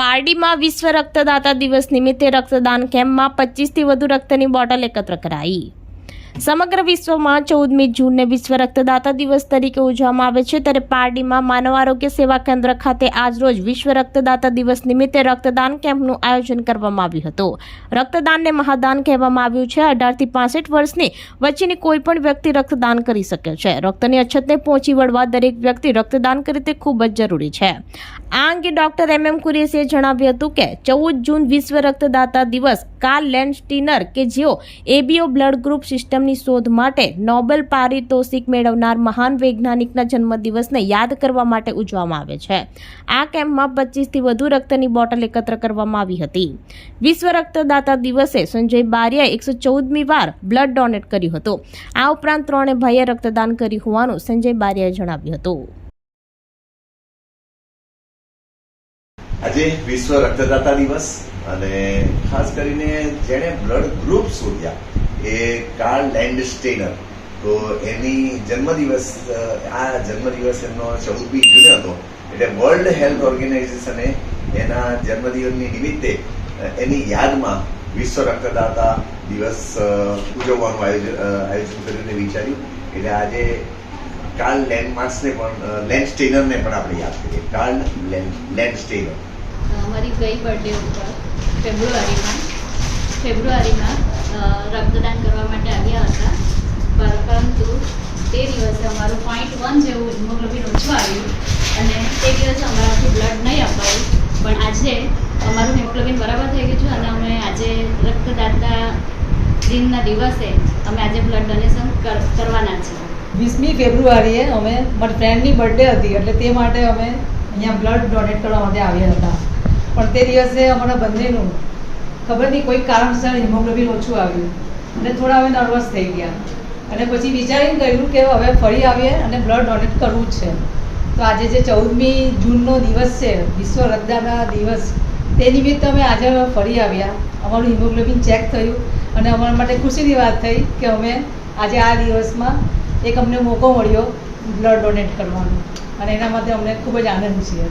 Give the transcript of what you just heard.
પારડીમાં વિશ્વ રક્તદાતા દિવસ નિમિત્તે રક્તદાન કેમ્પમાં પચીસથી વધુ રક્તની બોટલ એકત્ર કરાઈ. સમગ્ર વિશ્વમાં ચૌદમી જૂનને વિશ્વ રક્તદાતા દિવસ તરીકે ઉજવવામાં આવે છે. ત્યારે પારડીમાં માનવ આરોગ્ય સેવા કેન્દ્ર ખાતે આજરોજ વિશ્વ રક્તદાતા દિવસ નિમિત્તે રક્તદાન કેમ્પનું આયોજન કરવામાં આવ્યું હતું. રક્તદાનને મહાદાન કહેવામાં આવ્યું છે. અઢારથી પાસઠ વર્ષની વચ્ચેની કોઈ પણ વ્યક્તિ રક્તદાન કરી શકે છે. રક્તની અછતને પહોંચી વળવા દરેક વ્યક્તિ રક્તદાન કરે તે ખૂબ જ જરૂરી છે. આ અંગે ડોક્ટર એમ એમ કુરેશીએ જણાવ્યું હતું કે, ચૌદ જૂન વિશ્વ રક્તદાતા દિવસ કાર્લ લેન્સ્ટીનર કે જેઓ એબીઓ બ્લડ ગ્રુપ સિસ્ટમની શોધ માટે નોબેલ પારિતોષિક મેળવનાર મહાન વૈજ્ઞાનિકના જન્મદિવસને યાદ કરવા માટે ઉજવવામાં આવે છે. આ કેમ્પમાં પચીસથી વધુ રક્તની બોટલ એકત્ર કરવામાં આવી હતી. વિશ્વ રક્તદાતા દિવસે સંજય બારિયાએ એકસો ચૌદમી વાર બ્લડ ડોનેટ કર્યું હતું. આ ઉપરાંત ત્રણે ભાઈએ રક્તદાન કર્યું હોવાનું સંજય બારિયાએ જણાવ્યું હતું. આજે વિશ્વ રક્તદાતા દિવસ અને ખાસ કરીને જેણે બ્લડ ગ્રુપ શોધ્યા એ કાર્લ લેન્ડસ્ટેનર તો એની જન્મદિવસ આ જન્મદિવસ એમનો ચૌદમી જૂને હતો. એટલે વર્લ્ડ હેલ્થ ઓર્ગેનાઇઝેશને એના જન્મદિવસની નિમિત્તે એની યાદમાં વિશ્વ રક્તદાતા દિવસ ઉજવવાનું આયોજન આયોજન કર્યું અને વિચાર્યું. એટલે આજે કાર્લ લેન્ડમાર્ક્સને પણ લેન્ડસ્ટેનરને પણ આપણે યાદ કરીએ. કાર્લ લેન્ડસ્ટેનર મારી ગઈ બર્થડે ઉપર, ફેબ્રુઆરીમાં ફેબ્રુઆરીમાં રક્તદાન કરવા માટે આવ્યા હતા. પરંતુ તે દિવસે અમારું પોઈન્ટ વન જેવું હિમોગ્લોબિન ઓછું આવ્યું અને તે દિવસે અમારાથી બ્લડ નહીં અપાયું. પણ આજે અમારું હિમોગ્લોબિન બરાબર થઈ ગયું છે અને અમે આજે રક્તદાતા દિનના દિવસે અમે આજે બ્લડ ડોનેશન કરવાના છીએ. વીસમી ફેબ્રુઆરીએ અમે મારી ફ્રેન્ડની બર્થડે હતી એટલે તે માટે અમે અહીંયા બ્લડ ડોનેટ કરવા માટે આવ્યા હતા. પણ તે દિવસે અમારા બંનેનું ખબર નહીં કોઈ કારણસર હિમોગ્લોબિન ઓછું આવ્યું અને થોડા અમે નર્વસ થઈ ગયા. અને પછી વિચારીને કહ્યું કે હવે ફરી આવીએ અને બ્લડ ડોનેટ કરવું જ છે. તો આજે જે ચૌદમી જૂનનો દિવસ છે, વિશ્વ રક્તદાતા દિવસ, તે નિમિત્તે અમે આજે ફરી આવ્યા. અમારું હિમોગ્લોબિન ચેક થયું અને અમારા માટે ખુશીની વાત થઈ કે અમે આજે આ દિવસમાં એક અમને મોકો મળ્યો બ્લડ ડોનેટ કરવાનો. અને એના માટે અમને ખૂબ જ આનંદ છે.